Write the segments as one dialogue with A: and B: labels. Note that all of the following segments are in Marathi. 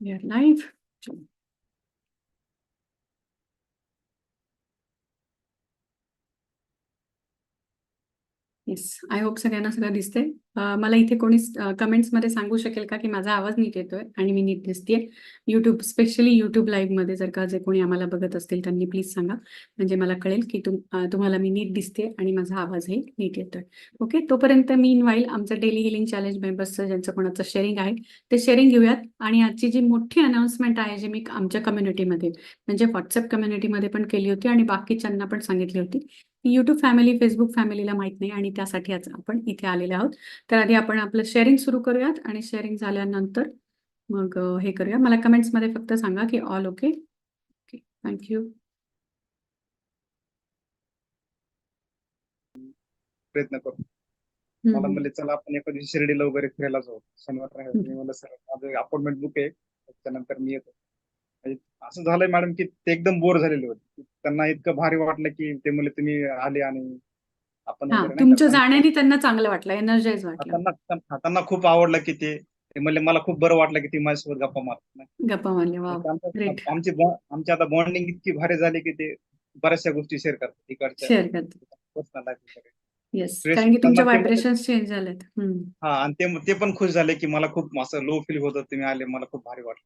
A: weer live. Yes I hope सगळ्यांना सगळं दिसते मला इथे कोणी कमेंट्समध्ये सांगू शकेल का की माझा आवाज नीट येतोय आणि मी नीट दिसतेय? युट्यूब स्पेशली युट्यूब लाईव्हमध्ये जर का जे कोणी आम्हाला बघत असतील त्यांनी प्लीज सांगा. म्हणजे मला कळेल की तुम तुम्हाला मी नीट दिसते आणि माझा आवाजही नीट येतोय. ओके तोपर्यंत मी इनवाईल आमचं डेली हिलिंग चॅलेंज मेंबर्सचं ज्यांचं कोणाचं शेअरिंग आहे ते शेअरिंग घेऊयात. आणि आजची जी मोठी अनाउन्समेंट आहे जी मी आमच्या कम्युनिटीमध्ये म्हणजे व्हॉट्सअप कम्युनिटीमध्ये पण केली होती आणि बाकीच्यांना पण सांगितली होती युट्यूब फॅमिली फेसबुक फॅमिलीला माहीत नाही आणि त्यासाठी आज आपण इथे आलेले आहोत. तर आधी आपण आपलं शेअरिंग सुरू करूयात आणि शेअरिंग झाल्यानंतर मग हे करूया. मला कमेंट्समध्ये फक्त सांगा की ऑल ओके ओके थँक्यू
B: प्रयत्न करू. मला म्हणले चला आपण एका दिवशी शिर्डीला वगैरे फिरायला जाऊ. शनिवार रविवार. सर माझं अपॉइंटमेंट बुक आहे. त्याच्यानंतर मी येतो. असं झालंय मॅडम की ते एकदम बोर झालेले होते. त्यांना इतकं भारी वाटलं की ते म्हणले तुम्ही आले आणि आपण
A: हा तुमच्या जाण्याने त्यांना चांगलं वाटलं एनर्जाईज वाटलं.
B: त्यांना त्यांना- खूप आवडलं की ते ते म्हणले मला खूप बरं वाटलं की ती माझ्यासोबत गप्पा मारत
A: गप्पा मारले वा great.
B: आमची bond- आमची आता बॉन्डिंग इतकी भारी झाली की ते बऱ्याचशा गोष्टी शेअर करतात इकडच्या
A: शेअर करतो
B: वगैरे
A: येस
B: Stress
A: कारण की तुमचे
B: त्यांना ते-
A: व्हायब्रेशन चेंज झालेत. हम्म.
B: हा आणि ते ते पण खुश झाले की मला खूप असं लो फील होत तुम्ही आले मला खूप भारी वाटलं.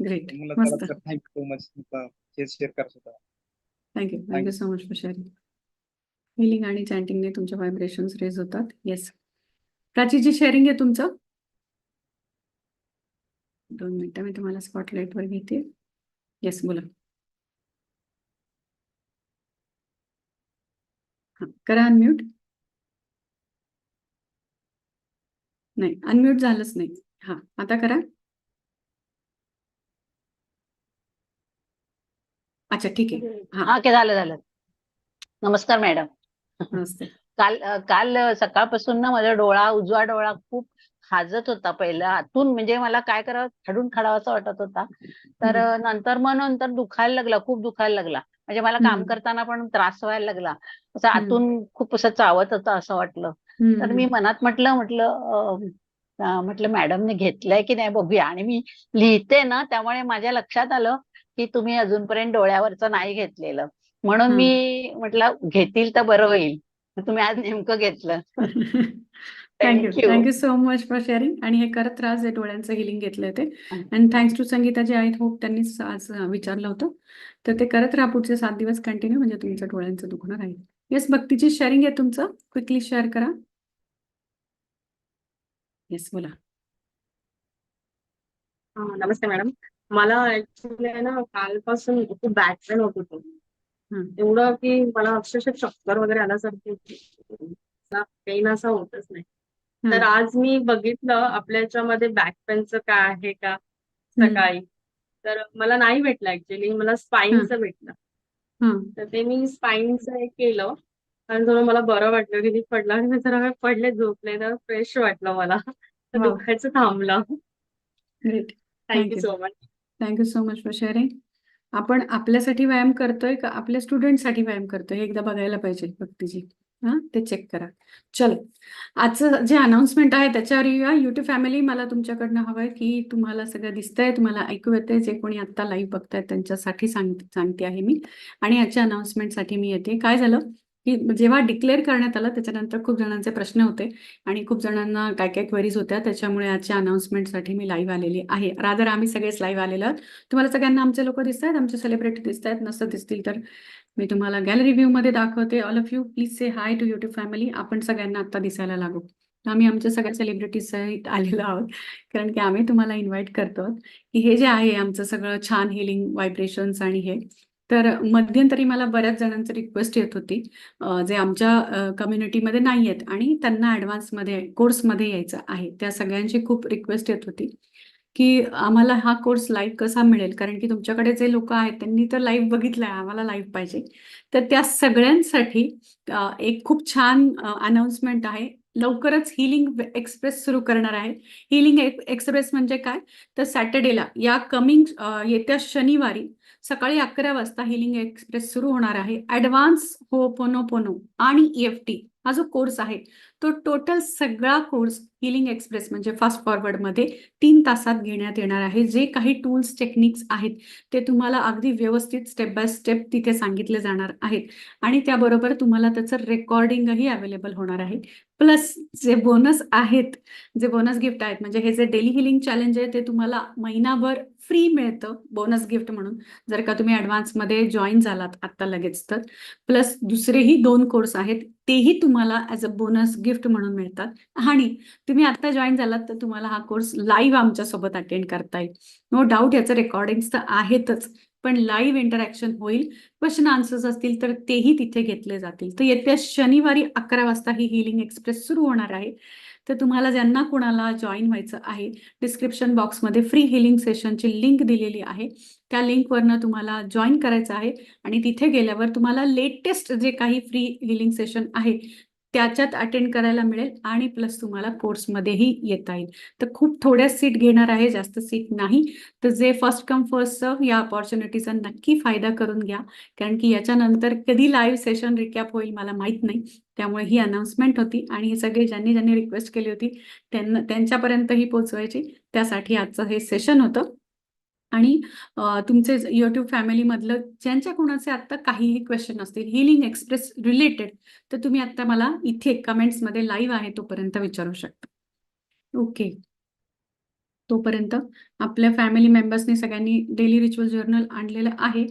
A: ग्रेट मस्त.
B: थँक्यू सो मच शेअर करत होता.
A: Thank you thank you so much for sharing healing आणि चॅन्टिंगने तुमचे व्हायब्रेशन्स रेज होतात. येस प्राची जी शेअरिंग आहे तुमचं? दोन मिनिटं मी तुम्हाला स्पॉटलाईटवर घेते. येस बोला. करा अनम्यूट नाही अनम्यूट झालंच नाही. हां आता करा. अच्छा ठीक आहे. हा.
C: हा ओके झालं झालं. नमस्कार मॅडम.
A: नमस्ते.
C: काल अ, काल सकाळपासून ना माझा डोळा उजवा डोळा खूप खाजत होता पहिला. आतून म्हणजे मला काय करावं खाडून खाडावासा वाटत होता. तर अ, नंतर मग नंतर दुखायला लागला खूप दुखायला लागला. म्हणजे मला काम
A: हम्म.
C: करताना पण त्रास व्हायला लागला. असं
A: हम्म.
C: आतून खूप असं चावत होतं असं वाटलं. तर मी
A: हम्म.
C: मनात म्हटलं म्हटलं अ, अ, म्हटलं मॅडमने घेतलंय की नाही बघूया. आणि मी लिहिते ना त्यामुळे माझ्या लक्षात आलं की तुम्ही अजूनपर्यंत डोळ्यावरचं नाही घेतलेलं. म्हणून. मी म्हटलं घेतील तर बरं होईल. तुम्ही आज नेमकं घेतलं.
A: Thank you. Thank you so much for sharing आणि हे करत राहा जे डोळ्यांचं हिलिंग घेतलंय ते. आणि थँक्स टू संगीता जे आहेत होप त्यांनी आज विचारलं होतं. तर ते करत राहा पुढचे सात दिवस कंटिन्यू म्हणजे तुमच्या डोळ्यांचं दुखणं राहील. येस भक्तीची शेअरिंग आहे तुमचं. क्विकली शेअर करा. येस बोला.
D: नमस्ते मॅडम. मला ऍक्च्युली आहे ना कालपासून खूप बॅक पेन होत होतं. एवढं की मला अक्षरशः चक्कर वगैरे आल्यासारखी पेन असा होतच नाही. तर. आज मी बघितलं आपल्या याच्यामध्ये बॅक पेनचं काय आहे का. सकाळी. तर मला नाही भेटलं ऍक्च्युली मला स्पाईनचं भेटलं. तर ते मी स्पाईनचं हे केलं. आणि थोडं मला बरं वाटलं की पडलं. आणि मी जरा पडले झोपले तर फ्रेश वाटलं मला. तर. दुखायचं थांबलं. Thank you. So much
A: thank you so much for sharing आपण आपल्यासाठी व्यायाम करतोय का आपल्या स्टुडंटसाठी व्यायाम करतोय हे एकदा बघायला पाहिजे भक्तीजी. हां ते चेक करा. चलो. आजचं जे अनाउन्समेंट आहे त्याच्यावर या युट्यूब फॅमिली मला तुमच्याकडनं हवं आहे की तुम्हाला सगळं दिसतंय तुम्हाला ऐकू येतंय. जे कोणी आत्ता लाईव्ह बघतायत त्यांच्यासाठी सांग सांगते आहे मी. आणि याच्या अनाउन्समेंटसाठी मी येते. काय झालं? की जेव्हा डिक्लेअर करण्यात आलं त्याच्यानंतर खूप जणांचे प्रश्न होते आणि खूप जणांना काय काय क्वेरीज होत्या. त्याच्यामुळे आजच्या अनाउन्समेंटसाठी मी लाईव्ह आलेली आहे. रादर आम्ही सगळेच लाईव्ह आलेलो आहोत. तुम्हाला सगळ्यांना आमचे लोक दिसत आहेत आमचे सेलिब्रिटी दिसत आहेत नसं दिसतील तर मी तुम्हाला गॅलरी व्ह्यूमध्ये दाखवते. All of you please say hi to YouTube family आपण सगळ्यांना आता दिसायला लागू. आम्ही आमच्या सगळ्या सेलिब्रिटीज सहित आलेलो आहोत. कारण की आम्ही तुम्हाला इन्व्हाइट करतो की हे जे आहे आमचं सगळं छान हिलिंग व्हायब्रेशन्स आणि हे. तर मध्यंतरी मला बऱ्याच जणांची रिक्वेस्ट येत होती जे आमच्या कम्युनिटीमध्ये नाही आहेत आणि त्यांना ॲडव्हान्समध्ये कोर्समध्ये यायचं आहे. त्या सगळ्यांची खूप रिक्वेस्ट येत होती की आम्हाला हा कोर्स लाईव्ह कसा मिळेल? कारण की तुमच्याकडे जे लोक आहेत त्यांनी तर लाईव्ह बघितलं आहे आम्हाला लाईव्ह पाहिजे. तर त्या सगळ्यांसाठी एक खूप छान अनाउन्समेंट आहे. लवकरच हिलिंग एक्सप्रेस सुरू करणार आहे. हिलिंग एक्सप्रेस म्हणजे काय? तर सॅटर्डेला या कमिंग येत्या शनिवारी सकाळी अकरा वाजता हिलिंग एक्सप्रेस सुरू होणार आहे. ॲडव्हान्स हो पोनो पोनो आणि ई एफ टी हा जो कोर्स आहे तो टोटल सगळा कोर्स हिलिंग एक्सप्रेस म्हणजे फास्ट फॉरवर्डमध्ये तीन तासात घेण्यात येणार आहे. जे काही टूल्स टेक्निक्स आहेत ते तुम्हाला अगदी व्यवस्थित स्टेप बाय स्टेप तिथे सांगितले जाणार आहेत. आणि त्याबरोबर तुम्हाला त्याचं रेकॉर्डिंगही अवेलेबल होणार आहे. प्लस जे बोनस आहेत जे बोनस गिफ्ट आहेत म्हणजे हे जे डेली हिलिंग चॅलेंज आहे ते तुम्हाला महिनाभर फ्री मिळतं बोनस गिफ्ट म्हणून. जर का तुम्ही ॲडव्हान्समध्ये जॉईन झालात आत्ता लगेच तर. प्लस दुसरेही दोन कोर्स आहेत तेही तुम्हाला ॲज अ बोनस गिफ्ट म्हणून मिळतात. आणि तुम्ही आत्ता जॉईन झालात तर तुम्हाला हा कोर्स लाईव्ह आमच्यासोबत अटेंड करता येईल. नो डाऊट याचं रेकॉर्डिंग्स तर आहेतच. पण लाईव्ह इंटरॅक्शन होईल. क्वेश्चन आन्सर्स असतील तर तेही तिथे घेतले जातील. तर येत्या शनिवारी अकरा वाजता ही हिलिंग एक्सप्रेस सुरू होणार आहे. तर तुम्हाला ज्यांना कुणाला जॉईन व्हायचं आहे डिस्क्रिप्शन बॉक्समध्ये फ्री हिलिंग सेशनची लिंक दिलेली आहे. त्या लिंकवरनं तुम्हाला जॉईन करायचं आहे. आणि तिथे गेल्यावर तुम्हाला लेटेस्ट जे काही फ्री हिलिंग सेशन आहे त्याच्यात अटेंड करायला मिळेल आणि प्लस तुम्हाला कोर्समध्येही येता येईल. तर खूप थोड्या सीट घेणार आहे जास्त सीट नाही. तर जे फर्स्ट कम फर्स्ट सर्व या ऑपॉर्च्युनिटीचा नक्की फायदा करून घ्या. कारण की याच्यानंतर कधी लाईव्ह सेशन रिकॅप होईल मला माहीत नाही. त्यामुळे ही अनाउन्समेंट होती आणि हे सगळे ज्यांनी ज्यांनी रिक्वेस्ट केली होती त्यांना त्यांच्यापर्यंत ही पोचवायची त्यासाठी आजचं हे सेशन होतं. आणि तुमचे युट्यूब फॅमिलीमधलं ज्यांच्या कोणाचे आत्ता काहीही क्वेश्चन असतील हिलिंग एक्सप्रेस रिलेटेड तर तुम्ही आत्ता मला इथे कमेंट्समध्ये लाईव्ह आहे तोपर्यंत विचारू शकता. ओके तोपर्यंत आपल्या फॅमिली मेंबर्सने सगळ्यांनी डेली रिच्युअल जर्नल आणलेलं आहे.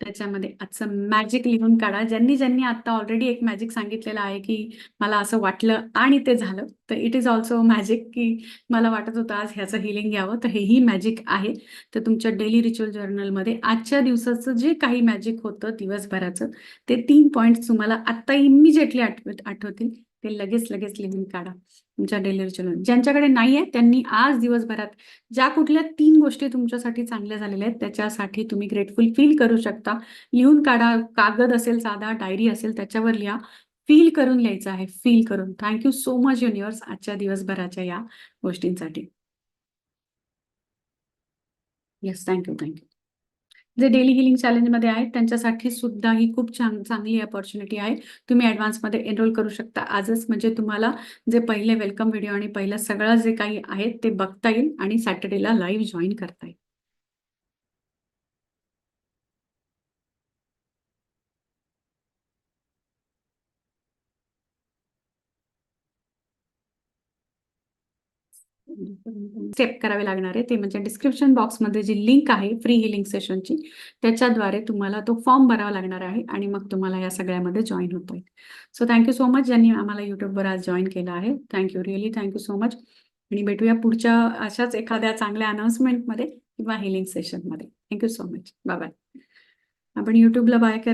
A: त्याच्यामध्ये आजचं मॅजिक लिहून काढा. ज्यांनी ज्यांनी आता ऑलरेडी एक मॅजिक सांगितलेलं आहे की मला असं वाटलं आणि ते झालं. तर इट इज ऑल्सो मॅजिक की मला वाटत होतं आज ह्याचं हिलिंग घ्यावं तर हेही मॅजिक आहे. तर तुमच्या डेली रिच्युअल जर्नलमध्ये आजच्या दिवसाचं जे काही मॅजिक होतं दिवसभराचं ते तीन पॉईंट्स तुम्हाला आत्ता इमिजिएटली आठवत आठवतील. ते लगेच लगेच लिहून काढा. तुमच्या डेली रिच्युअल ज्यांच्याकडे नाही आहे त्यांनी आज दिवसभरात ज्या कुठल्या तीन गोष्टी तुमच्यासाठी चांगल्या झालेल्या आहेत त्याच्यासाठी तुम्ही ग्रेटफुल फील करू शकता. लिहून काढा. कागद असेल साधा डायरी असेल त्याच्यावर लिहा. फील करून लिहायचं आहे. फील करून. थँक्यू सो मच युनिवर्स आजच्या दिवसभराच्या या गोष्टींसाठी. Yes thank you thank you जे डेली हिलिंग चॅलेंजमध्ये आहेत त्यांच्यासाठी सुद्धा ही खूप छान चांगली अपॉर्च्युनिटी आहे. तुम्ही ॲडव्हान्समध्ये एनरोल करू शकता. आजच म्हणजे तुम्हाला जे पहिले वेलकम व्हिडिओ आणि पहिलं सगळं जे काही आहे ते बघता येईल आणि सॅटर्डेला लाईव्ह जॉईन करता येईल. स्टेप करावे लागणार आहे. ते म्हणजे डिस्क्रिप्शन बॉक्समध्ये जी लिंक आहे फ्री हिलिंग सेशनची त्याच्याद्वारे तुम्हाला तो फॉर्म भरावा लागणार आहे आणि मग तुम्हाला या सगळ्यामध्ये जॉईन होता येईल. सो थँक्यू सो मच ज्यांनी आम्हाला युट्यूबवर आज जॉईन केलं आहे thank you really thank you so much आणि भेटूया पुढच्या अशाच एखाद्या चांगल्या अनाउन्समेंटमध्ये किंवा हिलिंग सेशनमध्ये thank you so much bye bye आपण युट्यूबला बाय कर